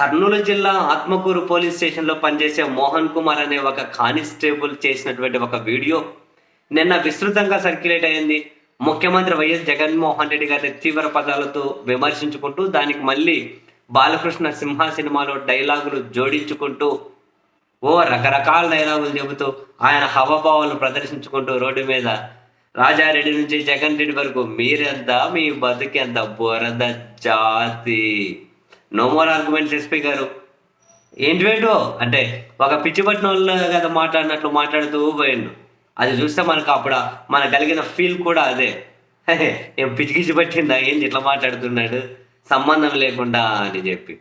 కర్నూలు జిల్లా ఆత్మకూరు పోలీస్ స్టేషన్లో పనిచేసే మోహన్ కుమార్ అనే ఒక కానిస్టేబుల్ చేసినటువంటి ఒక వీడియో నిన్న విస్తృతంగా సర్క్యులేట్ అయింది. ముఖ్యమంత్రి వైఎస్ జగన్మోహన్ రెడ్డి గారిని తీవ్ర పదాలతో విమర్శించుకుంటూ దానికి మళ్ళీ బాలకృష్ణ సింహ సినిమాలో డైలాగులు జోడించుకుంటూ ఓ రకరకాల డైలాగులు చెబుతూ ఆయన హవభావాలను ప్రదర్శించుకుంటూ రోడ్డు మీద రాజారెడ్డి నుంచి జగన్ రెడ్డి వరకు మీరెంత మీ బతుకెంత బురద జాతి? నో మోర్ ఆర్గ్యుమెంట్స్ ఎస్పీ గారు. ఏంటి వేటో అంటే ఒక పిచ్చి పట్టిన వాళ్ళు కదా మాట్లాడినట్లు మాట్లాడుతూ పోయిండు. అది చూస్తే మనకు అప్పుడు మన కలిగిన ఫీల్ కూడా అదే. ఏం పిచ్చికిచ్చి పట్టిందా? ఏంటి ఇట్లా మాట్లాడుతున్నాడు? సంబంధం లేకుండా అని చెప్పి.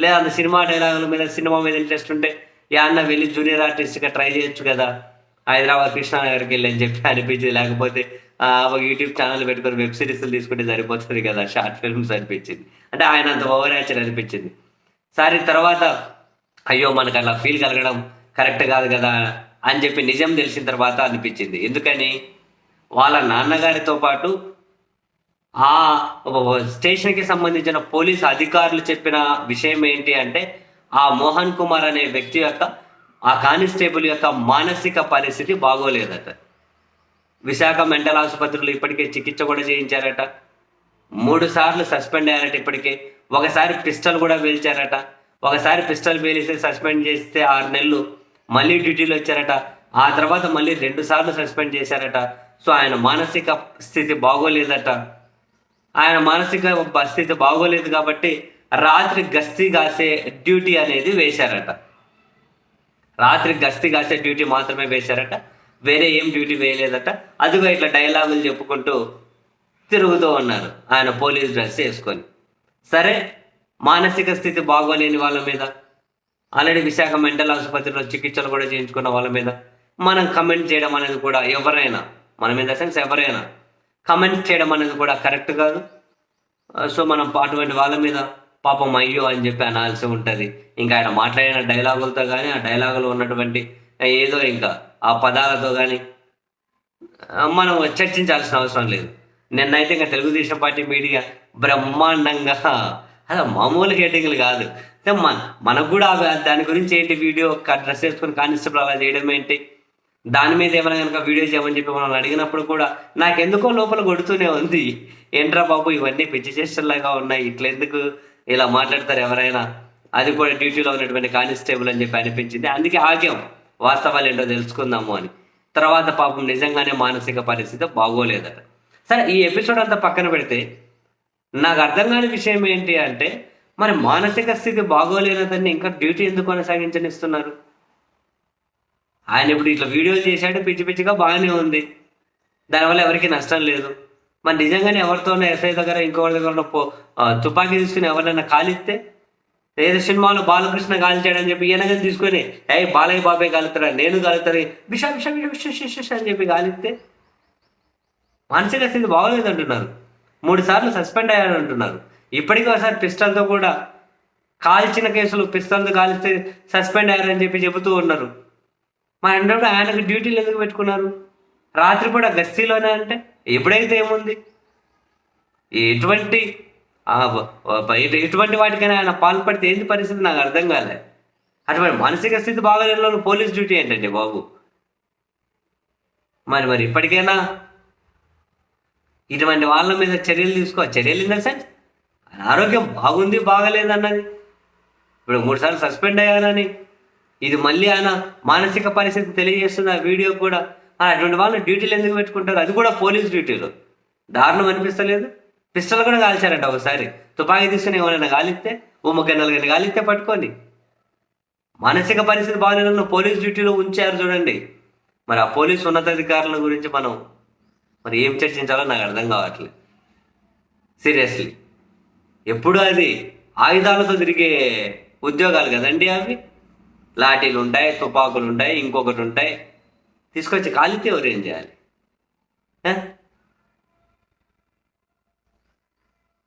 లేదా అంత సినిమా డైలాగుల మీద సినిమా మీద ఇంట్రెస్ట్ ఉంటే యా అన్న వెళ్ళి జూనియర్ ఆర్టిస్ట్గా ట్రై చేయొచ్చు కదా. హైదరాబాద్ కృష్ణానగర్కి వెళ్ళి అని చెప్పి అనిపించింది. లేకపోతే ఒక యూట్యూబ్ ఛానల్ పెట్టుకొని వెబ్ సిరీస్లు తీసుకుంటే సరిపోతుంది కదా షార్ట్ ఫిల్మ్స్ అనిపించింది. అంటే ఆయన అంత ఓవర్ యాక్షన్ అనిపించింది. సారీ తర్వాత అయ్యో మనకు అలా ఫీల్ కలగడం కరెక్ట్ కాదు కదా అని చెప్పి నిజం తెలిసిన తర్వాత అనిపించింది. ఎందుకని? వాళ్ళ నాన్నగారితో పాటు ఆ స్టేషన్కి సంబంధించిన పోలీస్ అధికారులు చెప్పిన విషయం ఏంటి అంటే ఆ మోహన్ కుమార్ అనే వ్యక్తి యొక్క ఆ కానిస్టేబుల్ యొక్క మానసిక పరిస్థితి బాగోలేదట. విశాఖ మెంటల్ ఆసుపత్రిలో ఇప్పటికే చికిత్స కూడా చేయించారట. మూడు సార్లు సస్పెండ్ అయ్యారట ఇప్పటికే. ఒకసారి పిస్టల్ కూడా పేల్చారట. ఒకసారి పిస్టల్ పేలిస్తే సస్పెండ్ చేస్తే ఆరు నెలలు. మళ్ళీ డ్యూటీలో వచ్చారట. ఆ తర్వాత మళ్ళీ రెండు సార్లు సస్పెండ్ చేశారట. సో ఆయన మానసిక స్థితి బాగోలేదట. ఆయన మానసిక స్థితి బాగోలేదు కాబట్టి రాత్రి గస్తీ కాసే డ్యూటీ అనేది వేశారట. రాత్రి గస్తీ కాసే డ్యూటీ మాత్రమే వేశారట. వేరే ఏం డ్యూటీ వేయలేదట. అదిగో ఇట్లా డైలాగులు చెప్పుకుంటూ తిరుగుతూ ఉన్నారు ఆయన పోలీస్ డ్రెస్ వేసుకొని. సరే మానసిక స్థితి బాగోలేని వాళ్ళ మీద. ఆల్రెడీ విశాఖ మెంటల్ ఆసుపత్రిలో చికిత్సలు కూడా చేయించుకున్న వాళ్ళ మీద. మనం కమెంట్ చేయడం అనేది కూడా ఎవరైనా మన మీద సెన్స్ ఎవరైనా కమెంట్ చేయడం అనేది కూడా కరెక్ట్ కాదు. సో మనం అటువంటి వాళ్ళ మీద పాపం అయ్యో అని చెప్పి అనాల్సి ఉంటుంది. ఇంకా ఆయన మాట్లాడిన డైలాగులతో కానీ ఆ డైలాగులో ఉన్నటువంటి ఏదో ఇంకా ఆ పదాలతో కానీ మనం చర్చించాల్సిన అవసరం లేదు. నిన్నైతే ఇంకా తెలుగుదేశం పార్టీ మీడియా బ్రహ్మాండంగా అలా మామూలు హేటింగ్లు కాదు. మన మనకు కూడా దాని గురించి ఏంటి వీడియో డ్రెస్ వేసుకొని కానిస్టేబుల్ అలా చేయడం ఏంటి? దాని మీద ఏమైనా కనుక వీడియో చేయమని చెప్పి మనం అడిగినప్పుడు కూడా నాకెందుకో లోపల కొడుతూనే ఉంది. ఏంట్రా బాబు ఇవన్నీ పిచ్చి చేష్టల్లాగా ఉన్నాయి ఇట్లా ఎందుకు ఇలా మాట్లాడతారు ఎవరైనా? అది కూడా డ్యూటీలో ఉన్నటువంటి కానిస్టేబుల్ అని చెప్పి అనిపించింది. అందుకే ఆగాం. వాస్తవాలు ఏంటో తెలుసుకుందాము అని. తర్వాత పాపం నిజంగానే మానసిక పరిస్థితి బాగోలేదట. సరే ఈ ఎపిసోడ్ అంతా పక్కన పెడితే నాకు అర్థం కాని విషయం ఏంటి అంటే మరి మానసిక స్థితి బాగోలేనతన్ని ఇంకా డ్యూటీ ఎందుకు కొనసాగించనిస్తున్నారు? ఆయన ఇప్పుడు ఇట్లా వీడియోలు చేశాడు పిచ్చి పిచ్చిగా బాగానే ఉంది. దానివల్ల ఎవరికి నష్టం లేదు. మరి నిజంగానే ఎవరితోనో ఎస్ఐ దగ్గర ఇంకొకరి దగ్గర పో- తుపాకీ తీసుకుని ఎవరినైనా కాలిస్తే ఏదో సినిమాలో బాలకృష్ణ కాల్చాడని చెప్పి ఈయనగా తీసుకొని ఏ బాలయ్య బాబాయ్ కాలుతాడా నేను కాలుతాడు విషా విషా బిషా విష అని చెప్పి కాలిస్తే మానసిక స్థితి బాగోలేదు అంటున్నారు మూడు సార్లు సస్పెండ్ అయ్యాడు అంటున్నారు. ఇప్పటికీ ఒకసారి పిస్టల్తో కూడా కాల్చిన కేసులు పిస్టల్తో కాలిస్తే సస్పెండ్ అయ్యారని చెప్పి చెబుతూ ఉన్నారు. మా అంటే ఆయనకు డ్యూటీలు ఎందుకు పెట్టుకున్నారు? రాత్రి కూడా గస్తీలోనే అంటే ఎప్పుడైతే ఏముంది? ఎటువంటి ఎటువంటి వాటికైనా ఆయన పాల్పడితే ఏంటి పరిస్థితి? నాకు అర్థం కాలే. అటువంటి మానసిక స్థితి బాగాలేని పోలీస్ డ్యూటీ ఏంటండి బాబు? మరి మరి ఇప్పటికైనా ఇటువంటి వాళ్ళ మీద చర్యలు తీసుకో చర్యలు ఇన్ ద సెన్స్ ఆరోగ్యం బాగుంది బాగలేదన్నది. ఇప్పుడు మూడు సార్లు సస్పెండ్ అయ్యానని. ఇది మళ్ళీ ఆయన మానసిక పరిస్థితి తెలియజేస్తుంది ఆ వీడియో కూడా. అటువంటి వాళ్ళని డ్యూటీలు ఎందుకు పెట్టుకుంటారు? అది కూడా పోలీస్ డ్యూటీలు. దారుణం అనిపిస్తలేదు? పిస్టల్ కూడా కాల్చారంట ఒకసారి. తుపాకీ తీసుకుని ఎవరైనా కాలిస్తే ఓ ముగ్గురు నలుగురిని కాలిస్తే పట్టుకోండి. మానసిక పరిస్థితి బాగాలేదని పోలీస్ డ్యూటీలో ఉంచారు చూడండి. మరి ఆ పోలీస్ ఉన్నతాధికారుల గురించి మనం మరి ఏం చర్చించాలో నాకు అర్థం కావట్లేదు. సీరియస్లీ. ఎప్పుడు అది ఆయుధాలతో తిరిగే ఉద్యోగాలు కదండి అవి? లాఠీలు ఉంటాయి తుపాకులు ఉంటాయి ఇంకొకటి ఉంటాయి. తీసుకొచ్చి కాలితే ఎవరు ఏం చేయాలి